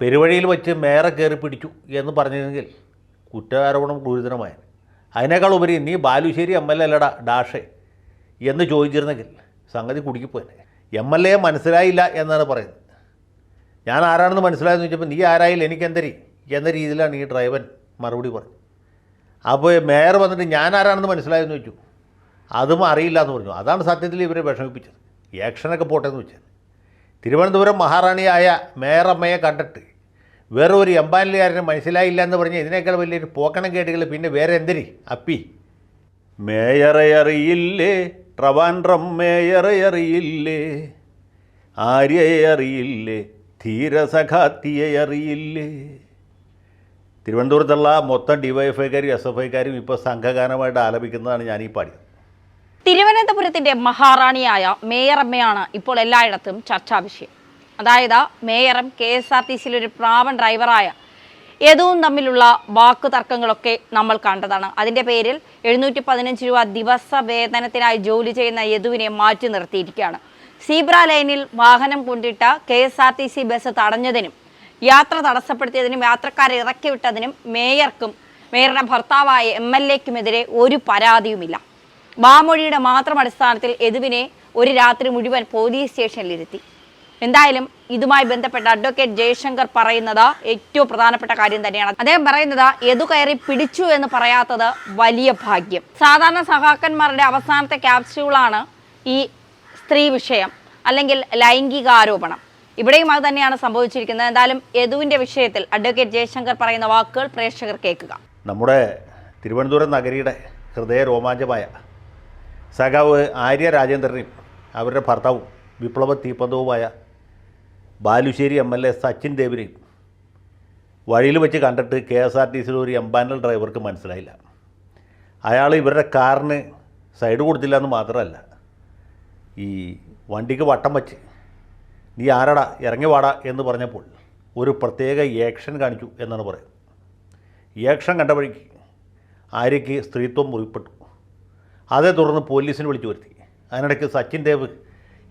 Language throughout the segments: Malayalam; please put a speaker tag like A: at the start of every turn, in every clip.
A: പെരുവഴിയിൽ വെച്ച് മേറെ കയറി പിടിച്ചു എന്ന് പറഞ്ഞിരുന്നെങ്കിൽ കുറ്റാരോപണം ഗുരുതരമായ അതിനേക്കാൾ ഉപരി നീ ബാലുശ്ശേരി എം എൽ എ അല്ലടാ ഡാഷേ എന്ന് ചോദിച്ചിരുന്നെങ്കിൽ സംഗതി കുടുക്കിപ്പോയെ എം എൽ എ മനസ്സിലായില്ല എന്നാണ് പറയുന്നത്. ഞാൻ ആരാണെന്ന് മനസ്സിലായെന്ന് ചോദിച്ചപ്പോൾ നീ ആരായില്ല എനിക്കെന്തരി എന്ന രീതിയിലാണ് ഈ ഡ്രൈവൻ മറുപടി പറഞ്ഞത്. അപ്പോൾ മേയർ വന്നിട്ട് ഞാൻ ആരാണെന്ന് മനസ്സിലായെന്ന് ചോദിച്ചു. അതും അറിയില്ല എന്ന് പറഞ്ഞു. അതാണ് സത്യത്തിൽ ഇവരെ വിഷമിപ്പിച്ചത്. ആക്ഷനൊക്കെ പോട്ടെ എന്ന് വെച്ചാൽ തിരുവനന്തപുരം മഹാറാണിയായ മേയറമ്മയെ കണ്ടിട്ട് വേറെ ഒരു എംബാനിലുകാരനെ മനസ്സിലായില്ല എന്ന് പറഞ്ഞ് ഇതിനേക്കാൾ വലിയൊരു പോക്കണം കേട്ടുകൾ പിന്നെ വേറെ എന്തിന് അപ്പി. മേയറെ അറിയില്ലേ? ട്രവാൻഡ്രം മേയറെ അറിയില്ലേ? ആര്യയെ അറിയില്ലേ? ധീരസഖാത്തിയെ അറിയില്ലേ? തിരുവനന്തപുരത്തുള്ള മൊത്തം ഡിവൈഎഫ്ഐക്കാരും എസ് എഫ് ഐക്കാരും ഇപ്പോൾ സംഘഗാനമായിട്ട് ആലപിക്കുന്നതാണ് ഞാൻ ഈ പാടിയത്.
B: തിരുവനന്തപുരത്തിന്റെ മഹാറാണിയായ മേയറമ്മയാണ് ഇപ്പോൾ എല്ലായിടത്തും ചർച്ചാ വിഷയം അതായത് മേയറും കെ എസ് ആർ ടി സിയിലെ ഒരു പ്രാവൺ ഡ്രൈവറായ യദുവും തമ്മിലുള്ള വാക്കു തർക്കങ്ങളൊക്കെ നമ്മൾ കണ്ടതാണ്. അതിന്റെ പേരിൽ എഴുന്നൂറ്റി പതിനഞ്ച് രൂപ ദിവസ വേതനത്തിനായി ജോലി ചെയ്യുന്ന യദുവിനെ മാറ്റി നിർത്തിയിരിക്കുകയാണ്. സീബ്ര ലൈനിൽ വാഹനം കൊണ്ടിട്ട K S R T C bus തടഞ്ഞതിനും യാത്ര തടസ്സപ്പെടുത്തിയതിനും യാത്രക്കാരെ ഇറക്കിവിട്ടതിനും മേയർക്കും മേയറുടെ ഭർത്താവായ എം എൽ എക്കുമെതിരെ ഒരു പരാതിയുമില്ല. വാമൊഴിയുടെ മാത്രം അടിസ്ഥാനത്തിൽ എതുവിനെ ഒരു രാത്രി മുഴുവൻ പോലീസ് സ്റ്റേഷനിലിരുത്തി. എന്തായാലും ഇതുമായി ബന്ധപ്പെട്ട അഡ്വക്കേറ്റ് ജയശങ്കർ പറയുന്നത് ഏറ്റവും പ്രധാനപ്പെട്ട കാര്യം തന്നെയാണ്. അദ്ദേഹം പറയുന്നത് എതു കയറി പിടിച്ചു എന്ന് പറയാത്തത് വലിയ ഭാഗ്യം. സാധാരണ സഹാക്കന്മാരുടെ അവസാനത്തെ ക്യാപ്സ്യൂളാണ് ഈ സ്ത്രീ വിഷയം അല്ലെങ്കിൽ ലൈംഗിക ആരോപണം. ഇവിടെയും അത് തന്നെയാണ് സംഭവിച്ചിരിക്കുന്നത്. എന്തായാലും യദുവിന്റെ വിഷയത്തിൽ അഡ്വക്കേറ്റ് ജയശങ്കർ പറയുന്ന വാക്കുകൾ പ്രേക്ഷകർ കേൾക്കുക.
A: നമ്മുടെ തിരുവനന്തപുരം നഗരിയുടെ ഹൃദയ രോമാഞ്ചമായ സഖാവ് ആര്യ രാജേന്ദ്രനെയും അവരുടെ ഭർത്താവും വിപ്ലവ തീപ്പന്തവുമായ Balussery M L A Sachin ദേവിനെയും വഴിയിൽ വെച്ച് കണ്ടിട്ട് കെ എസ് ആർ ടി സിയിൽ ഒരു എംബാനൽ ഡ്രൈവർക്ക് മനസ്സിലായില്ല. അയാൾ ഇവരുടെ കാറിന് സൈഡ് കൊടുത്തില്ല എന്ന് മാത്രമല്ല ഈ വണ്ടിക്ക് വട്ടം വച്ച് നീ ആരടാ? ഇറങ്ങി വാടാ എന്ന് പറഞ്ഞപ്പോൾ ഒരു പ്രത്യേക ഏക്ഷൻ കാണിച്ചു എന്നാണ് പറയുന്നത്. ഏക്ഷൻ കണ്ട വഴിക്ക് ആര്യയ്ക്ക് സ്ത്രീത്വം മുറിപ്പെട്ടു. അതേ തുടർന്ന് പോലീസിനെ വിളിച്ചു വരുത്തി. അതിനിടയ്ക്ക് സച്ചിൻ ദേവ്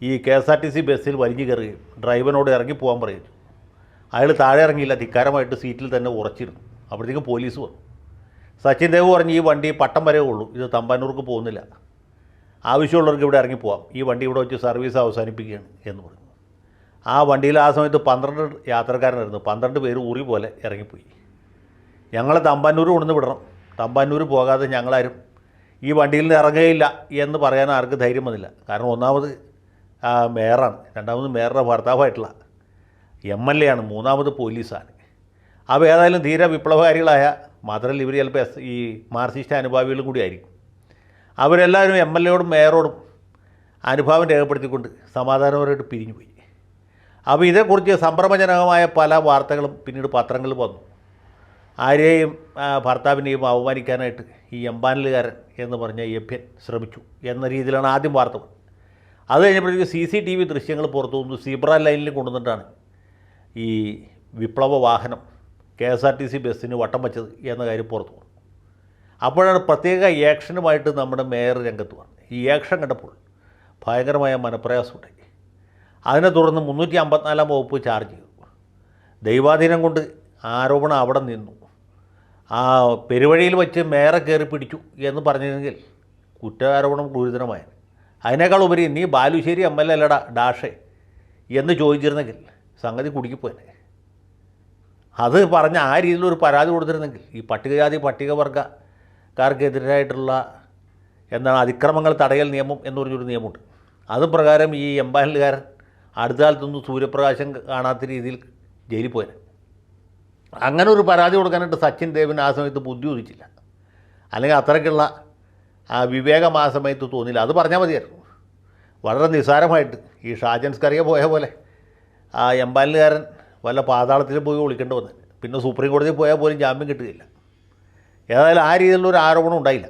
A: ഈ K S R T C ബസ്സിൽ വലിഞ്ഞു കയറുകയും ഡ്രൈവറിനോട് ഇറങ്ങി പോകാൻ പറയുന്നു. അയാൾ താഴെ ഇറങ്ങിയില്ല ധിക്കാരമായിട്ട് സീറ്റിൽ തന്നെ ഉറച്ചിരുന്നു. അപ്പോഴത്തേക്കും പോലീസ് വന്നു. സച്ചിൻ ദേവ് പറഞ്ഞു ഈ വണ്ടി പട്ടം വരെ ഉള്ളൂ ഇത് തമ്പാനൂർക്ക് പോകുന്നില്ല. ആവശ്യമുള്ളവർക്ക് ഇവിടെ ഇറങ്ങി പോവാം. ഈ വണ്ടി ഇവിടെ വെച്ച് സർവീസ് അവസാനിപ്പിക്കുകയാണ് എന്ന് പറഞ്ഞു. ആ വണ്ടിയിൽ ആ സമയത്ത് പന്ത്രണ്ട് യാത്രക്കാരനായിരുന്നു. പന്ത്രണ്ട് പേര് ഊറി പോലെ ഇറങ്ങിപ്പോയി. ഞങ്ങളെ തമ്പാനൂർ കൊണ്ടുവന്ന് വിടണം. തമ്പാനൂർ പോകാതെ ഞങ്ങളാരും ഈ വണ്ടിയിൽ നിന്ന് ഇറങ്ങുകയില്ല എന്ന് പറയാൻ ആർക്കും ധൈര്യം വന്നില്ല കാരണം ഒന്നാമത് മേയറാണ്. രണ്ടാമത് മേയറുടെ ഭർത്താവായിട്ടുള്ള എം എൽ എ ആണ്. മൂന്നാമത് പോലീസാണ്. അപ്പോൾ ഏതായാലും ധീര വിപ്ലവകാരികളായ മാത്രമല്ല ഇവർ ചിലപ്പോൾ എസ് ഈ മാർക്സിസ്റ്റ് അനുഭാവികളും കൂടി ആയിരിക്കും. അവരെല്ലാവരും എം എൽ എയോടും മേയറോടും അനുഭാവം രേഖപ്പെടുത്തിക്കൊണ്ട് സമാധാനപരമായിട്ട് പിരിഞ്ഞുപോയി അപ്പോൾ ഇതേക്കുറിച്ച് സംഭ്രമജനകമായ പല വാർത്തകളും പിന്നീട് പത്രങ്ങളിൽ വന്നു. ആരെയും ഭർത്താവിനെയും അവമാനിക്കാനായിട്ട് ഈ എംപാനലുകാരൻ എന്ന് പറഞ്ഞ യഭ്യൻ ശ്രമിച്ചു എന്ന രീതിയിലാണ് ആദ്യം വാർത്ത അത് കഴിഞ്ഞപ്പോഴത്തേക്ക് സി സി ടി വി ദൃശ്യങ്ങൾ പുറത്തു വന്നു. സീബ്ര ലൈനിൽ കൊണ്ടുവന്നിട്ടാണ് ഈ വിപ്ലവ വാഹനം K S R T C ബസ്സിന് വട്ടം വച്ചത് എന്ന കാര്യം പുറത്തു വന്നു. അപ്പോഴാണ് പ്രത്യേക ഏക്ഷനുമായിട്ട് നമ്മുടെ മേയർ രംഗത്ത് വന്നത്. ഈ ഏക്ഷൻ കണ്ടപ്പോൾ ഭയങ്കരമായ മനപ്രയാസമുണ്ടായി. അതിനെ തുടർന്ന് മുന്നൂറ്റി അമ്പത്തിനാലാം വകുപ്പ് ചാർജ് ചെയ്തു. ദൈവാധീനം കൊണ്ട് ആരോപണം അവിടെ നിന്നു. ആ പെരുവഴിയിൽ വച്ച് മേറെ കയറി പിടിച്ചു എന്ന് പറഞ്ഞിരുന്നെങ്കിൽ കുറ്റാരോപണം ഗുരുതരമായ അതിനേക്കാൾ ഉപരി നീ ബാലുശ്ശേരി എം എൽ എ അല്ലടാ ഡാഷേ എന്ന് ചോദിച്ചിരുന്നെങ്കിൽ സംഗതി കുടുക്കിപ്പോയെ അത് പറഞ്ഞ ആ രീതിയിലൊരു പരാതി കൊടുത്തിരുന്നെങ്കിൽ ഈ പട്ടികജാതി പട്ടികവർഗക്കാർക്കെതിരായിട്ടുള്ള എന്താണ് അതിക്രമങ്ങൾ തടയൽ നിയമം എന്ന് പറഞ്ഞൊരു നിയമമുണ്ട്. അതും പ്രകാരം ഈ എംപാനലുകാരൻ അടുത്ത കാലത്തൊന്നും സൂര്യപ്രകാശം കാണാത്ത രീതിയിൽ ജയിലിൽ പോയത് അങ്ങനെ ഒരു പരാതി കൊടുക്കാനായിട്ട് സച്ചിൻ ദേവിന് ആ സമയത്ത് ബുദ്ധി ഉദിച്ചില്ല അല്ലെങ്കിൽ അത്രയ്ക്കുള്ള വിവേകം ആ സമയത്ത് തോന്നില്ല അത് പറഞ്ഞാൽ മതിയായിരുന്നു. വളരെ നിസ്സാരമായിട്ട് ഈ ഷാജൻസ്കറിയ പോയ പോലെ ആ എംപാലിനുകാരൻ വല്ല പാതാളത്തിൽ പോയി വിളിക്കേണ്ടി വന്നത് പിന്നെ സുപ്രീം കോടതിയിൽ പോയാൽ പോലും ജാമ്യം കിട്ടുകയില്ല. ഏതായാലും ആ രീതിയിലുള്ള ഒരു ആരോപണം ഉണ്ടായില്ല.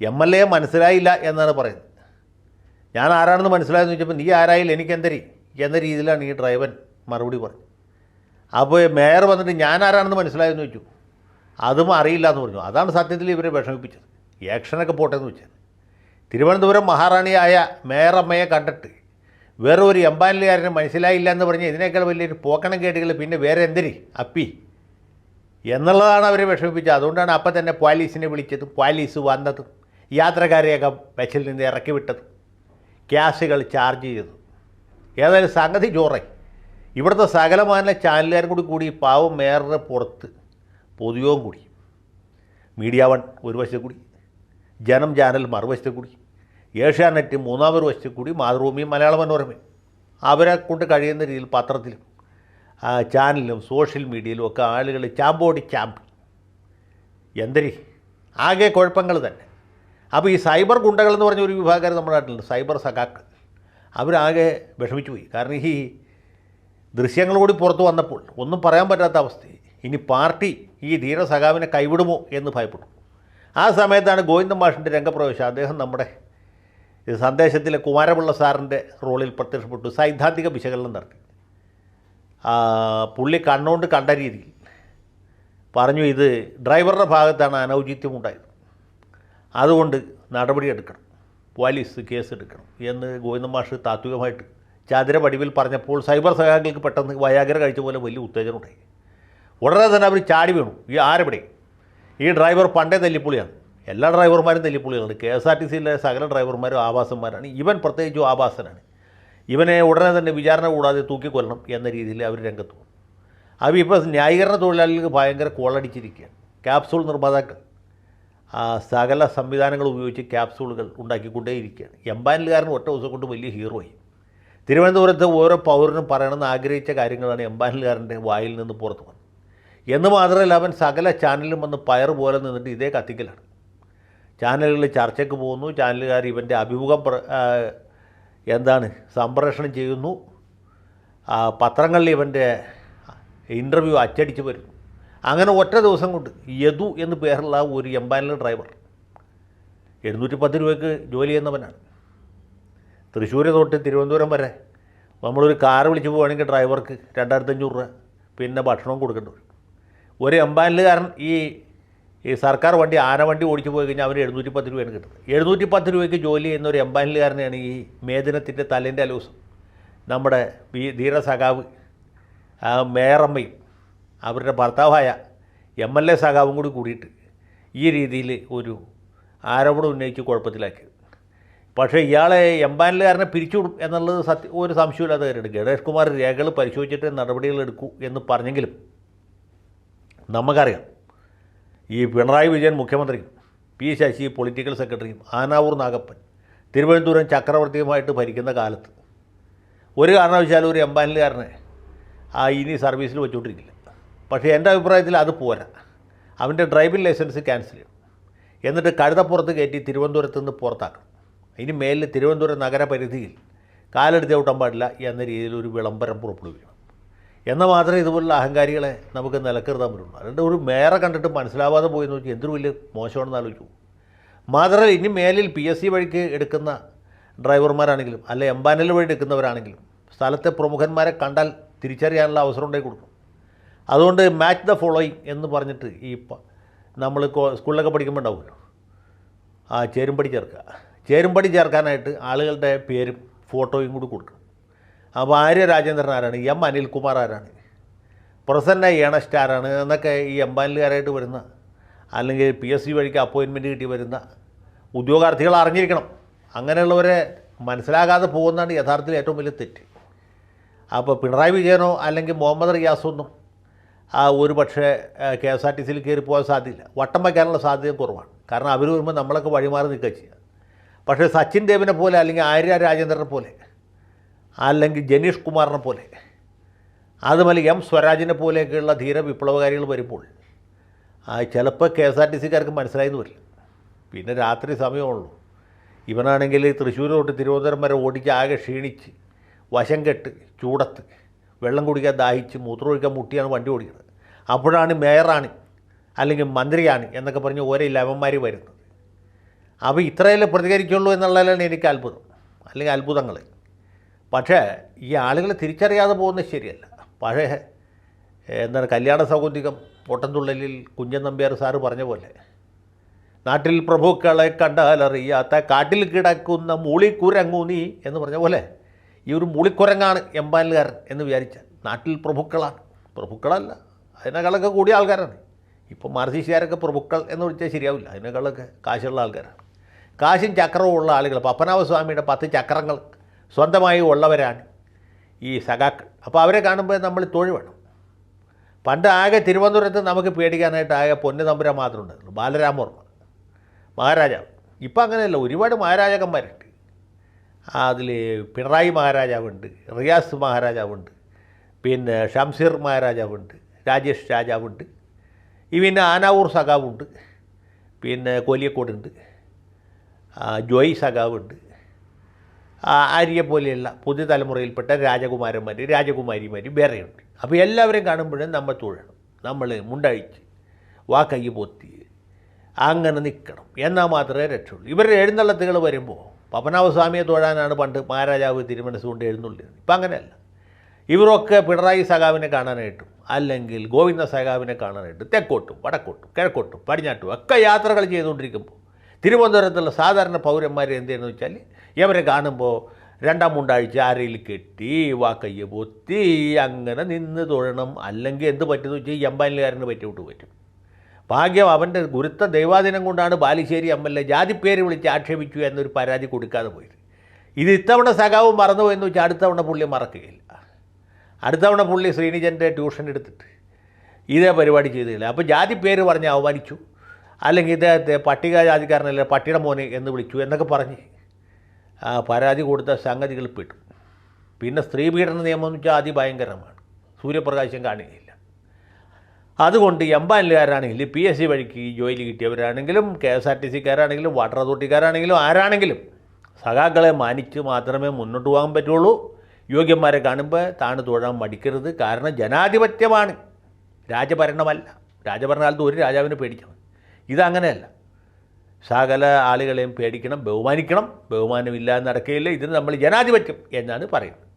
A: എം എൽ എ മനസ്സിലായില്ല എന്നാണ് പറയുന്നത്. ഞാൻ ആരാണെന്ന് മനസ്സിലായെന്ന് ചോദിച്ചപ്പോൾ നീ ആരായില്ല? എനിക്കെന്തരി? എന്ന രീതിയിലാണ് ഈ ഡ്രൈവൻ മറുപടി പറഞ്ഞത്. അപ്പോൾ മേയർ വന്നിട്ട് ഞാൻ ആരാണെന്ന് മനസ്സിലായെന്ന് വെച്ചു അതും അറിയില്ല എന്ന് പറഞ്ഞു. അതാണ് സത്യത്തിൽ ഇവരെ വിഷമിപ്പിച്ചത്. ആക്ഷനൊക്കെ പോട്ടെ എന്ന് വെച്ചാൽ തിരുവനന്തപുരം മഹാറാണിയായ മേയറമ്മയെ കണ്ടിട്ട് വേറെ ഒരു എംബാനിലുകാരന് മനസ്സിലായില്ല എന്ന് പറഞ്ഞ് ഇതിനേക്കാൾ വലിയൊരു പോക്കണം കേട്ടുകൾ പിന്നെ വേറെ എന്തിന് അപ്പി. എന്നുള്ളതാണ് അവരെ വിഷമിപ്പിച്ചത്. അതുകൊണ്ടാണ് അപ്പം തന്നെ പോലീസിനെ വിളിച്ചതും പോലീസ് വന്നതും യാത്രക്കാരെയൊക്കെ വെച്ചിൽ നിന്ന് ഇറക്കി വിട്ടതും ക്യാഷുകൾ ചാർജ് ചെയ്തതും. ഏതായാലും സംഗതി ചോറായി ഇവിടുത്തെ സകലമാന ചാനലുകാരും കൂടി കൂടി പാവം മേയറുടെ പുറത്ത് പൊതുയോഗം കൂടി. മീഡിയ വൺ ഒരു വശത്ത് കൂടി ജനം ചാനൽ മറുവശത്ത് കൂടി ഏഷ്യാനെറ്റ് മൂന്നാമൊരു വശത്ത് കൂടി മാതൃഭൂമിയും മലയാള മനോരമയും അവരെ കൊണ്ട് കഴിയുന്ന രീതിയിൽ പത്രത്തിലും ചാനലിലും സോഷ്യൽ മീഡിയയിലും ഒക്കെ ആളുകൾ ചാമ്പോടി ചാമ്പ്. എന്തരി? ആകെ കുഴപ്പങ്ങൾ തന്നെ. അപ്പോൾ ഈ സൈബർ ഗുണ്ടകൾ എന്ന് പറഞ്ഞ ഒരു വിഭാഗക്കാർ നമ്മുടെ നാട്ടിലുണ്ട് സൈബർ സഖാക്കൾ. അവരാകെ വിഷമിച്ചു പോയി കാരണം ഈ ദൃശ്യങ്ങൾ കൂടി പുറത്തു വന്നപ്പോൾ ഒന്നും പറയാൻ പറ്റാത്ത അവസ്ഥ. ഇനി പാർട്ടി ഈ ധീരസഖാവിനെ കൈവിടുമോ എന്ന് ഭയപ്പെട്ടു. ആ സമയത്താണ് ഗോവിന്ദ മാഷിന്റെ രംഗപ്രവേശം. അദ്ദേഹം നമ്മുടെ സന്ദേശത്തിലെ കുമാരപിള്ള സാറിന്റെ റോളിൽ പ്രത്യക്ഷപ്പെട്ടു. സൈദ്ധാന്തിക വിശകലനം നടത്തി. പുള്ളി കണ്ണുകൊണ്ട് കണ്ട രീതിയിൽ പറഞ്ഞു ഇത് ഡ്രൈവറുടെ ഭാഗത്താണ് അനൗചിത്യം ഉണ്ടായത് അതുകൊണ്ട് നടപടിയെടുക്കണം പോലീസ് കേസെടുക്കണം എന്ന് ഗോവിന്ദ മാഷ് താത്വികമായിട്ട് ചതുര പടിവിൽ പറഞ്ഞപ്പോൾ സൈബർ സഹായങ്ങൾക്ക് പെട്ടെന്ന് വയാഗ്ര കഴിച്ച പോലെ വലിയ ഉത്തേജനം ഉണ്ടായി. ഉടനെ തന്നെ അവർ ചാടി വീണു. ഈ ആരെവിടെ? ഈ ഡ്രൈവർ പണ്ടേ തല്ലിപ്പുളിയാണ് എല്ലാ ഡ്രൈവർമാരും തല്ലിപ്പുളികളാണ് കെ എസ് ആർ ടി സിയിലെ സകല ഡ്രൈവർമാരും ആവാസന്മാരാണ്. ഇവൻ പ്രത്യേകിച്ചും ആവാസനാണ്. ഇവനെ ഉടനെ തന്നെ വിചാരണ കൂടാതെ തൂക്കിക്കൊല്ലണം എന്ന രീതിയിൽ അവർ രംഗത്ത് വന്നു. അവർ ഇപ്പോൾ ന്യായീകരണ തൊഴിലാളികൾക്ക് ഭയങ്കര കോളടിച്ചിരിക്കുകയാണ്. ക്യാപ്സൂൾ നിർമ്മാതാക്കൾ. സകല സംവിധാനങ്ങൾ ഉപയോഗിച്ച് ക്യാപ്സൂളുകൾ ഉണ്ടാക്കിക്കൊണ്ടേയിരിക്കുകയാണ്. എംബാനിലുകാരൻ ഒറ്റ ദിവസം കൊണ്ട് വലിയ ഹീറോയി തിരുവനന്തപുരത്ത് ഓരോ പൗരനും പറയണമെന്ന് ആഗ്രഹിച്ച കാര്യങ്ങളാണ് എംബാനിലുകാരന്റെ വായിൽ നിന്ന് പുറത്തു വന്നത്. എന്ന് മാത്രമല്ല അവൻ സകല ചാനലിലും വന്ന് പയർ പോലെ നിന്നിട്ട് ഇതേ കത്തിക്കലാണ്. ചാനലുകളിൽ ചർച്ചയ്ക്ക് പോകുന്നു. ചാനലുകാർ ഇവന്റെ അഭിമുഖം എന്താണ് സംപ്രേഷണം ചെയ്യുന്നു. പത്രങ്ങളിൽ ഇവന്റെ ഇന്റർവ്യൂ അച്ചടിച്ച് വരുന്നു. അങ്ങനെ ഒറ്റ ദിവസം കൊണ്ട് യദു എന്ന് പേരുള്ള ഒരു എംബാനിലെ ഡ്രൈവർ എഴുന്നൂറ്റി പത്ത് രൂപയ്ക്ക് ജോലി ചെയ്യുന്നവനാണ്. തൃശ്ശൂർ തൊട്ട് തിരുവനന്തപുരം വരെ. നമ്മളൊരു കാർ വിളിച്ച് പോവുകയാണെങ്കിൽ ഡ്രൈവർക്ക് രണ്ടായിരത്തഞ്ഞൂറ് രൂപ. പിന്നെ ഭക്ഷണവും കൊടുക്കേണ്ടി വരും. ഒരു എംബാനിലുകാരൻ ഈ ഈ സർക്കാർ വണ്ടി ആന വണ്ടി ഓടിച്ച് പോയി കഴിഞ്ഞാൽ അവർ എഴുന്നൂറ്റി പത്ത് രൂപയാണ് കിട്ടുന്നത്. എഴുന്നൂറ്റി പത്ത് രൂപയ്ക്ക് ജോലി ചെയ്യുന്ന ഒരു എംബാനിലുകാരനെയാണ് ഈ മേദിനത്തിന്റെ തലേന്റെ അലൂസം നമ്മുടെ ധീര സഖാവ് മേയറമ്മയും അവരുടെ ഭർത്താവായ എം എൽ എ സഖാവും കൂടി കൂടിയിട്ട് ഈ രീതിയിൽ ഒരു ആരോപണം ഉന്നയിച്ച് കുഴപ്പത്തിലാക്കിയത് പക്ഷേ ഇയാളെ എംബാനിലുകാരനെ പിരിച്ചുവിടും എന്നുള്ളത് സത്യ ഒരു സംശയമില്ലാത്ത കാര്യമാണ്. ഗണേഷ് കുമാർ രേഖകൾ പരിശോധിച്ചിട്ട് നടപടികൾ എടുക്കൂ എന്ന് പറഞ്ഞെങ്കിലും നമുക്കറിയാം ഈ പിണറായി വിജയൻ മുഖ്യമന്ത്രിയും പി ശശി പൊളിറ്റിക്കൽ സെക്രട്ടറിയും ആനാവൂർ നാഗപ്പൻ തിരുവനന്തപുരം ചക്രവർത്തിയുമായിട്ട് ഭരിക്കുന്ന കാലത്ത് ഒരു കാരണവശാലും ഒരു എംബാനിലുകാരനെ ആ ഇനി സർവീസിൽ വെച്ചുകൊണ്ടിരിക്കില്ല. പക്ഷേ എന്റെ അഭിപ്രായത്തിൽ അത് പോരാ. അവന്റെ ഡ്രൈവിംഗ് ലൈസൻസ് ക്യാൻസൽ ചെയ്യണം. എന്നിട്ട് കഴുതപ്പുറത്ത് കയറ്റി തിരുവനന്തപുരത്ത് നിന്ന് പുറത്താക്കണം. ഇനി മേലിൽ തിരുവനന്തപുരം നഗരപരിധിയിൽ കാലെടുത്ത് ഔട്ടാൻ പാടില്ല എന്ന രീതിയിൽ ഒരു വിളംബരം പുറപ്പെടുവിക്കണം. എന്നാൽ മാത്രമേ ഇതുപോലുള്ള അഹങ്കാരികളെ നമുക്ക് നിലക്കിറുത്താൻ പറ്റുള്ളൂ. അതുകൊണ്ട് ഒരു മേറെ കണ്ടിട്ട് മനസ്സിലാവാതെ പോയെന്ന് വെച്ചാൽ എന്തൊരു വലിയ മോശമാണെന്ന് ആലോചിച്ചു മാത്രമല്ല ഇനി മേലിൽ പി എസ് സി വഴിക്ക് എടുക്കുന്ന ഡ്രൈവർമാരാണെങ്കിലും അല്ലെ എംബാനൽ വഴി എടുക്കുന്നവരാണെങ്കിലും സ്ഥലത്തെ പ്രമുഖന്മാരെ കണ്ടാൽ തിരിച്ചറിയാനുള്ള അവസരം ഉണ്ടായി കൊടുക്കും. അതുകൊണ്ട് മാച്ച് ദ ഫോളോയിങ് എന്ന് പറഞ്ഞിട്ട് ഈ നമ്മൾ സ്കൂളിലൊക്കെ പഠിക്കുമ്പോൾ ഉണ്ടാവുമല്ലോ? ആ ചേരുംപടി ചേർക്കുക. ചേരുംപടി ചേർക്കാനായിട്ട് ആളുകളുടെ പേരും ഫോട്ടോയും കൂടി കൊടുക്കണം. അപ്പോൾ ആര്യ രാജേന്ദ്രൻ ആരാണ്? എം അനിൽകുമാർ ആരാണ്? പ്രസന്ന ഏണസ്റ്റ് ആരാണ്? എന്നൊക്കെ ഈ എംബാനിലുകാരായിട്ട് വരുന്ന അല്ലെങ്കിൽ പി എസ് സി വഴിക്ക് അപ്പോയിൻമെന്റ് കിട്ടി വരുന്ന ഉദ്യോഗാർത്ഥികൾ അറിഞ്ഞിരിക്കണം. അങ്ങനെയുള്ളവരെ മനസ്സിലാകാതെ പോകുന്നതാണ് യഥാർത്ഥത്തിൽ ഏറ്റവും വലിയ തെറ്റ്. അപ്പോൾ പിണറായി വിജയനോ അല്ലെങ്കിൽ മുഹമ്മദ് റിയാസൊന്നും ആ ഒരു പക്ഷേ കെ എസ് ആർ ടി സിയിൽ കയറി പോകാൻ സാധ്യതയില്ല. വട്ടം വയ്ക്കാനുള്ള സാധ്യത കുറവാണ്. കാരണം അവർ വരുമ്പോൾ നമ്മളൊക്കെ വഴിമാറി നിൽക്കുക ചെയ്യുക. പക്ഷേ സച്ചിൻ ദേവിനെ പോലെ അല്ലെങ്കിൽ ആര്യ രാജേന്ദ്രനെ പോലെ അല്ലെങ്കിൽ ജനീഷ് കുമാറിനെ പോലെ അതുമല്ല എം സ്വരാജിനെ പോലെയൊക്കെയുള്ള ധീര വിപ്ലവകാരികൾ വരുമ്പോൾ ചിലപ്പോൾ കെ എസ് ആർ ടി സിക്കാർക്ക് മനസ്സിലായെന്ന് വരില്ല. പിന്നെ രാത്രി സമയമുള്ളൂ. ഇവനാണെങ്കിൽ തൃശ്ശൂർ തൊട്ട് തിരുവനന്തപുരം വരെ ഓടിച്ച് ആകെ ക്ഷീണിച്ച് വശം കെട്ട് ചൂടത്ത് വെള്ളം കുടിക്കാൻ ദാഹിച്ച് മൂത്രമൊഴിക്കാൻ മുട്ടിയാണ് വണ്ടി ഓടിക്കുന്നത്. അപ്പോഴാണ് മേയറാണ് അല്ലെങ്കിൽ മന്ത്രിയാണ് എന്നൊക്കെ പറഞ്ഞ് ഓരോ ഇലവന്മാർ വരുന്നത്. അപ്പോൾ ഇത്രയല്ലേ പ്രതികരിക്കുള്ളൂ എന്നുള്ളതിലാണ് എനിക്ക് അത്ഭുതം അല്ലെങ്കിൽ അത്ഭുതങ്ങൾ. പക്ഷേ ഈ ആളുകളെ തിരിച്ചറിയാതെ പോകുന്നത് ശരിയല്ല. പഴയ എന്താണ് കല്യാണ സൗകര്യം ഓട്ടംതുള്ളലിൽ കുഞ്ഞൻ നമ്പ്യാർ സാറ് പറഞ്ഞ പോലെ നാട്ടിൽ പ്രഭുക്കളെ കണ്ടാലറിയാത്ത കാട്ടിൽ കിടക്കുന്ന മൂളിക്കുരങ്ങു നീ എന്ന് പറഞ്ഞ പോലെ ഈ ഒരു മുളിക്കുരങ്ങാണ് എമ്പാലുകാരൻ എന്ന് വിചാരിച്ച നാട്ടിൽ പ്രഭുക്കളാണ്. പ്രഭുക്കളല്ല അതിനേക്കാളൊക്കെ കൂടിയ ആൾക്കാരാണ്. ഇപ്പോൾ മാർസിസ്റ്റുകാരൊക്കെ പ്രഭുക്കൾ എന്ന് വിളിച്ചാൽ ശരിയാവില്ല അതിനേക്കാളൊക്കെ കാശുള്ള ആൾക്കാരാണ്. കാശും ചക്രവും ഉള്ള ആളുകൾ. പപ്പനാഭസ്വാമിയുടെ പത്ത് ചക്രങ്ങൾ സ്വന്തമായി ഉള്ളവരാണ് ഈ സഖാക്കൾ. അപ്പോൾ അവരെ കാണുമ്പോൾ നമ്മൾ തൊഴിൽ വേണം. പണ്ട് ആകെ തിരുവനന്തപുരത്ത് നമുക്ക് പേടിക്കാനായിട്ട് ആകെ പൊന്നു തമ്പുരാൻ മാത്രമേ ഉണ്ടായിരുന്നു ബാലരാമവർമ്മ മഹാരാജാവ്. ഇപ്പം അങ്ങനെയല്ല ഒരുപാട് മഹാരാജാക്കന്മാരുണ്ട്. അതിൽ പിണറായി മഹാരാജാവുണ്ട് റിയാസ് മഹാരാജാവുണ്ട് പിന്നെ ഷംസീർ മഹാരാജാവുണ്ട് രാജേഷ് രാജാവുണ്ട്. ഈ പിന്നെ ആനാവൂർ സഖാവുണ്ട്. പിന്നെ കോലിയക്കോടുണ്ട്. ജോയ് സഖാവുണ്ട് ആ, ആര്യയെ പോലെയുള്ള പുതിയ തലമുറയിൽപ്പെട്ട രാജകുമാരന്മാർ രാജകുമാരിമാർ വേറെയുണ്ട്. അപ്പോൾ എല്ലാവരെയും കാണുമ്പോഴും നമ്മൾ തൊഴണം. നമ്മൾ മുണ്ടഴിച്ച് വാക്കൈ പൊത്തി അങ്ങനെ നിൽക്കണം എന്നാൽ മാത്രമേ രക്ഷയുള്ളൂ. ഇവരുടെ എഴുന്നള്ളത്തുകൾ വരുമ്പോൾ പപ്പനാഭസ്വാമിയെ തൊഴാനാണ് പണ്ട് മഹാരാജാവ് തിരുമനസ്സുകൊണ്ട് എഴുന്നള്ളിയത്. ഇപ്പം അങ്ങനെയല്ല. ഇവരൊക്കെ പിണറായി സഖാവിനെ കാണാനായിട്ടും അല്ലെങ്കിൽ ഗോവിന്ദ സഖാവിനെ കാണാനായിട്ടും തെക്കോട്ടും വടക്കോട്ടും കിഴക്കോട്ടും പടിഞ്ഞാട്ടും ഒക്കെ യാത്രകൾ ചെയ്തുകൊണ്ടിരിക്കുമ്പോൾ തിരുവനന്തപുരത്തുള്ള സാധാരണ പൗരന്മാർ എന്ത് ചെയ്യുന്നു വെച്ചാൽ ഇവരെ കാണുമ്പോൾ രണ്ടാം മൂണ്ടാഴ്ച ആരയിൽ കെട്ടി വാക്കയ്യ പൊത്തി അങ്ങനെ നിന്ന് തൊഴണം. അല്ലെങ്കിൽ എന്ത് പറ്റുമെന്ന് വെച്ചാൽ എമ്പാനിലുകാരന് പറ്റിവിട്ട് പറ്റും. ഭാഗ്യം അവന്റെ ഗുരുത്ത ദൈവാദിനം കൊണ്ടാണ് ബാലിശ്ശേരി എം എൽ എ ജാതിപ്പേര് വിളിച്ച് ആക്ഷേപിച്ചു എന്നൊരു പരാതി കൊടുക്കാതെ പോയത്. ഇത് ഇത്തവണ സഖാവ് മറന്നുപോയെന്ന് വെച്ചാൽ അടുത്തവണ പുള്ളി മറക്കുകയില്ല. അടുത്തവണ പുള്ളി ശ്രീനിജന്റെ ട്യൂഷൻ എടുത്തിട്ട് ഇതേ പരിപാടി ചെയ്തില്ല അപ്പോൾ ജാതി പേര് പറഞ്ഞ് അവമാനിച്ചു. അല്ലെങ്കിൽ ഇദ്ദേഹത്തെ പട്ടിക ജാതിക്കാരനല്ല പട്ടിയുടെ മോനെ എന്ന് വിളിച്ചു എന്നൊക്കെ പറഞ്ഞ് പരാതി കൊടുത്ത സംഗതികൾ പെട്ടു. പിന്നെ സ്ത്രീ പീഡന നിയമം എന്ന് വെച്ചാൽ അതിഭയങ്കരമാണ്. സൂര്യപ്രകാശം കാണുകയില്ല. അതുകൊണ്ട് എമ്പാനിലുകാരാണെങ്കിലും പി എസ് സി വഴിക്ക് ജോലി കിട്ടിയവരാണെങ്കിലും കെ എസ് ആർ ടി സിക്കാരാണെങ്കിലും വാട്ടർ അതോറിറ്റിക്കാരാണെങ്കിലും ആരാണെങ്കിലും സഖാക്കളെ മാനിച്ച് മാത്രമേ മുന്നോട്ട് പോകാൻ പറ്റുള്ളൂ. യോഗ്യന്മാരെ കാണുമ്പോൾ താണ് തൊഴാൻ മടിക്കരുത്. കാരണം ജനാധിപത്യമാണ്. രാജഭരണമല്ല. രാജഭരണകാലത്ത് ഒരു രാജാവിനെ പേടിക്കണം ഇതങ്ങനെയല്ല. സകല ആളുകളെയും പേടിക്കണം ബഹുമാനിക്കണം. ബഹുമാനമില്ലാതെ നടക്കുകയില്ല. ഇതിന് നമ്മൾ ജനാധിപത്യം എന്നാണ് പറയുന്നത്.